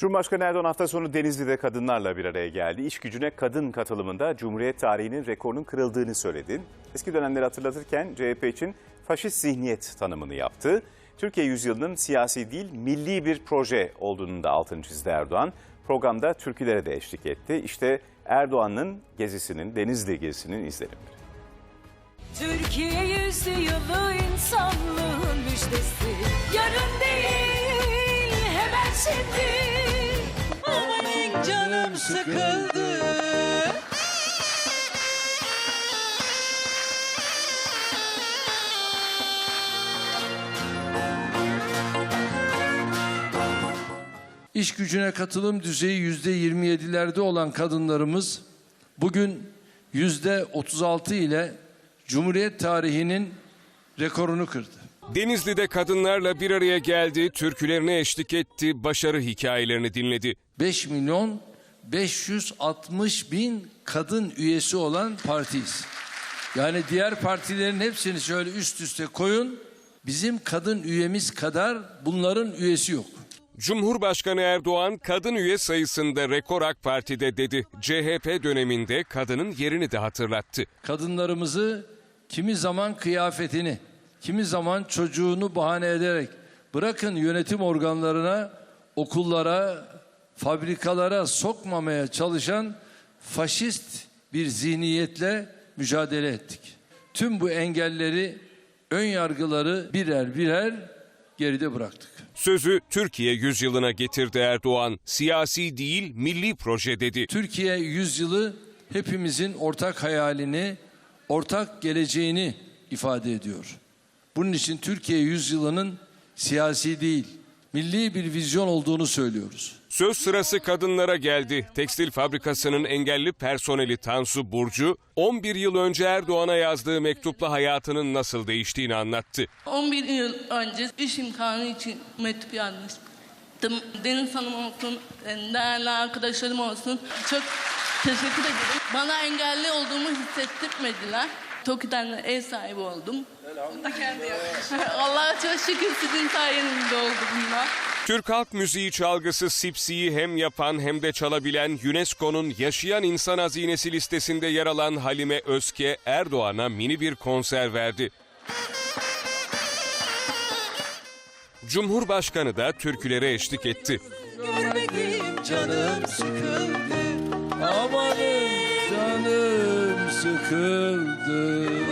Cumhurbaşkanı Erdoğan hafta sonu Denizli'de kadınlarla bir araya geldi. İş gücüne kadın katılımında Cumhuriyet tarihinin rekorunun kırıldığını söyledi. Eski dönemleri hatırlatırken CHP için faşist zihniyet tanımını yaptı. Türkiye yüzyılının siyasi değil milli bir proje olduğunu da altını çizdi Erdoğan. Programda türkülere de eşlik etti. İşte Erdoğan'ın gezisinin, Denizli gezisinin izlenimleri. Türkiye yüzyılı insanlığın müjdesi Yarın değil hemen şimdi sıkıldı İş gücüne katılım düzeyi yüzde 27'lerde olan kadınlarımız bugün yüzde 36 ile Cumhuriyet tarihinin rekorunu kırdı. Denizli'de kadınlarla bir araya geldi, türkülerine eşlik etti, başarı hikayelerini dinledi. 5 milyon 560 bin kadın üyesi olan partiyiz. Yani diğer partilerin hepsini şöyle üst üste koyun. Bizim kadın üyemiz kadar bunların üyesi yok. Cumhurbaşkanı Erdoğan kadın üye sayısında rekor AK Parti'de dedi. CHP döneminde kadının yerini de hatırlattı. kadınlarımızı kimi zaman kıyafetini, kimi zaman çocuğunu bahane ederek bırakın yönetim organlarına, okullara, fabrikalara sokmamaya çalışan faşist bir zihniyetle mücadele ettik. Tüm bu engelleri, ön yargıları birer birer geride bıraktık. Sözü Türkiye yüzyılına getirdi Erdoğan. Siyasi değil milli proje dedi. Türkiye yüzyılı hepimizin ortak hayalini, ortak geleceğini ifade ediyor. Bunun için Türkiye yüzyılının siyasi değil, milli bir vizyon olduğunu söylüyoruz. Söz sırası kadınlara geldi. Tekstil fabrikasının engelli personeli Tansu Burcu, 11 yıl önce Erdoğan'a yazdığı mektupla hayatının nasıl değiştiğini anlattı. 11 yıl önce iş imkanı için mektup yazmıştım. Deniz Hanım olsun, değerli arkadaşlarım olsun. Çok teşekkür ederim. Bana engelli olduğumu hissettirmediler. Tokyo'dan da ev sahibi oldum. Allah'a çok şükür sizin sayenizde oldu bunlar. Türk halk müziği çalgısı Sipsi'yi hem yapan hem de çalabilen UNESCO'nun yaşayan insan hazinesi listesinde yer alan Halime Özke Erdoğan'a mini bir konser verdi. Cumhurbaşkanı da türkülere eşlik etti. Görmedim canım sıkıldı, amanın canım sıkıldı.